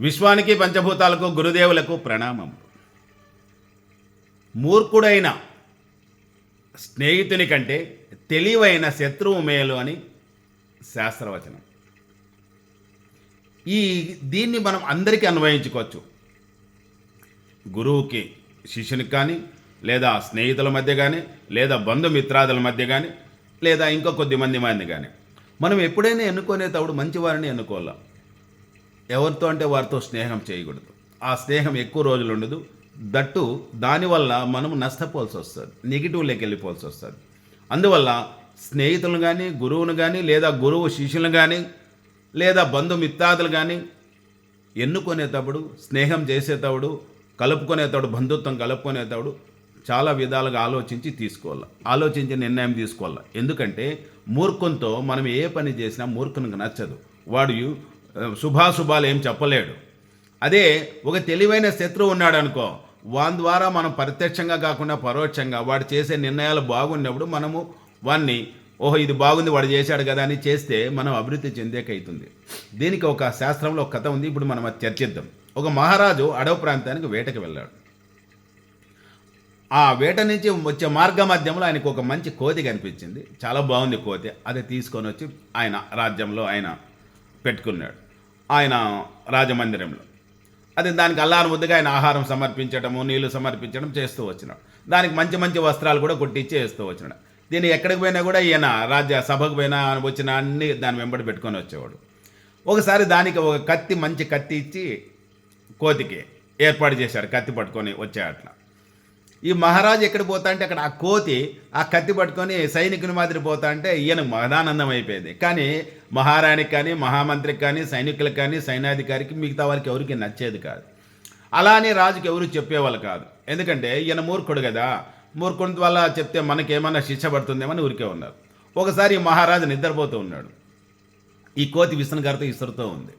విశ్వానికి పంచభూతాలకు గురుదేవులకు ప్రణామం. మూర్ఖుడైన స్నేహితుని కంటే తెలివైన శత్రువు మేలు అని శాస్త్రవచనం. ఈ దీన్ని మనం అందరికీ అన్వయించుకోవచ్చు. గురువుకి శిష్యునికి కానీ లేదా స్నేహితుల మధ్య కానీ లేదా బంధుమిత్రాదుల మధ్య కానీ లేదా ఇంకా కొద్ది మంది మంది కానీ. మనం ఎప్పుడైనా ఎన్నుకునేటప్పుడు మంచివారిని ఎన్నుకోలేం ఎవరితో అంటే వారితో స్నేహం చేయకూడదు. ఆ స్నేహం ఎక్కువ రోజులు ఉండదు. దట్టు దానివల్ల మనం నష్టపోవాల్సి వస్తుంది. నెగిటివ్లోకి వెళ్ళిపోవాల్సి వస్తుంది. అందువల్ల స్నేహితులను కానీ గురువును కానీ లేదా గురువు శిష్యులను కానీ లేదా బంధుమిత్రాదులు కానీ ఎన్నుకునేటప్పుడు స్నేహం చేసేటప్పుడు కలుపుకునేటప్పుడు బంధుత్వం కలుపుకునేటప్పుడు చాలా విధాలుగా ఆలోచించి తీసుకోవాలి. ఆలోచించి నిర్ణయం తీసుకోవాలి. ఎందుకంటే మూర్ఖంతో మనం ఏ పని చేసినా మూర్ఖునికి నచ్చదు. వాడు శుభాశుభాలు ఏం చెప్పలేడు. అదే ఒక తెలివైన శత్రువు ఉన్నాడు అనుకో వాని ద్వారా మనం ప్రత్యక్షంగా కాకుండా పరోక్షంగా వాడు చేసే నిర్ణయాలు బాగున్నప్పుడు మనము వాన్ని ఓహో ఇది బాగుంది వాడు చేశాడు కదా అని చేస్తే మనం అభివృద్ధి చెందేకైతుంది. దీనికి ఒక శాస్త్రంలో ఒక కథ ఉంది ఇప్పుడు మనం అది చర్చిద్దాం. ఒక మహారాజు అడవి ప్రాంతానికి వేటకి వెళ్ళాడు. ఆ వేట నుంచి వచ్చే మార్గ మధ్యంలో ఆయనకు ఒక మంచి కోతి కనిపించింది. చాలా బాగుంది కోతి. అది తీసుకొని వచ్చి ఆయన రాజ్యంలో ఆయన పెట్టుకున్నాడు. ఆయన రాజమందిరంలో. అది దానికి అల్లారు ముద్దుగా ఆయన ఆహారం సమర్పించడము నీళ్ళు సమర్పించడం చేస్తూ వచ్చినాడు. దానికి మంచి మంచి వస్త్రాలు కూడా కొట్టించి వేస్తూ వచ్చినాడు. దీన్ని ఎక్కడికి పోయినా కూడా ఈయన రాజ్య సభకు పోయినా వచ్చిన అన్ని దాని వెంబడి పెట్టుకొని వచ్చేవాడు. ఒకసారి దానికి ఒక కత్తి మంచి కత్తి ఇచ్చి కోతికి ఏర్పాటు చేశాడు. కత్తి పట్టుకొని వచ్చే అట్లా. ఈ మహారాజు ఎక్కడ పోతా అంటే అక్కడ ఆ కోతి ఆ కత్తి పట్టుకొని సైనికుని మాదిరి పోతా అంటే ఈయన మహదానందం అయిపోయింది. కానీ మహారాణికి కానీ మహామంత్రికి కానీ సైనికులకు కానీ సైనాధికారికి మిగతా వారికి ఎవరికి నచ్చేది కాదు. అలానే రాజుకి ఎవరు చెప్పేవాళ్ళు కాదు. ఎందుకంటే ఈయన మూర్ఖుడు కదా. మూర్ఖుడి వల్ల చెప్తే మనకేమన్నా శిక్ష పడుతుందేమని ఊరికే ఉన్నారు. ఒకసారి మహారాజు నిద్రపోతూ ఉన్నాడు. ఈ కోతి విసనగారితో ఇసురుతూ ఉంది.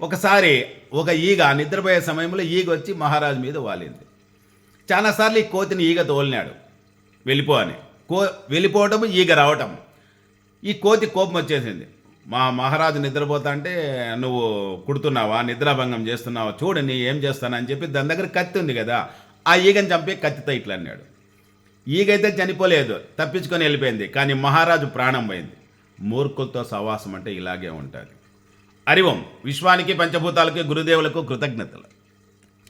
ఒకసారి ఒక ఈగ నిద్రపోయే సమయంలో ఈగ వచ్చి మహారాజు మీద వాలింది. చాలాసార్లు ఈ కోతిని ఈగ తోలినాడు. వెళ్ళిపో అని కో వెళ్ళిపోవటం ఈగ రావటం. ఈ కోతి కోపం వచ్చేసింది. మా మహారాజు నిద్రపోతా అంటే నువ్వు కుడుతున్నావా? నిద్రాభంగం చేస్తున్నావా? చూడు నీ ఏం చేస్తానని చెప్పి దాని దగ్గర కత్తి ఉంది కదా ఆ ఈగని చంపి కత్తితో ఇట్లా అన్నాడు. ఈగైతే చనిపోలేదు తప్పించుకొని వెళ్ళిపోయింది. కానీ మహారాజు ప్రాణం పోయింది. మూర్ఖులతో సవాసం అంటే ఇలాగే ఉంటుంది హరివం విశ్వానికి పంచభూతాలకి గురుదేవులకు కృతజ్ఞతలు.